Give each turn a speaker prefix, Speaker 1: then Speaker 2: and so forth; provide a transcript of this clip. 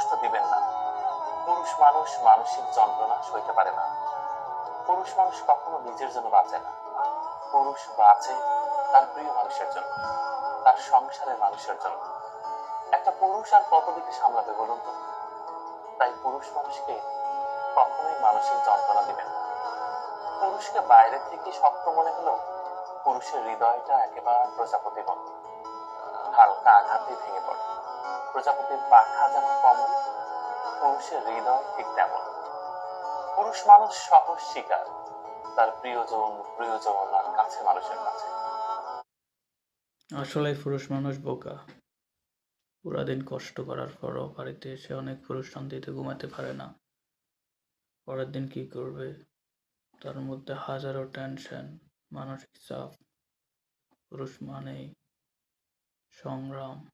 Speaker 1: কষ্ট দিবেন না। পুরুষ মানুষ মানসিক যন্ত্রণা সইতে পারে না। পুরুষ মানুষ কখনো নিজের জন্য বাঁচে না। পুরুষ বাঁচে তার প্রিয় মানুষের জন্য, তার সংসারের মানুষের জন্য। একটা পুরুষ আর কত দিকে সামলাবে বলুন তো? তাই পুরুষ মানুষকে কখনোই মানসিক যন্ত্রণা দিবেন না। পুরুষকে বাইরে থেকে শক্ত মনে হলেও পুরুষের হৃদয়টা একেবারে প্রজাপতি মতো হালকা আঘাতে ভেঙে পড়ে। প্রজাপতির পাখা যেমন কমন পুরুষের হৃদয় ঠিক তেমন। পুরুষ মানুষ সহজ শিকার, তার প্রিয়জন প্রিয়জন আর কাছে মানুষের কাছে।
Speaker 2: আসলে পুরুষ মানুষ বোকা। পুরা দিন কষ্ট করার পরও বাড়িতে এসে অনেক পুরুষ শান্তিতে ঘুমাতে পারে না। পরের দিন কি করবে? তার মধ্যে হাজারো টেনশন, মানসিক চাপ। পুরুষ মানেই সংগ্রাম।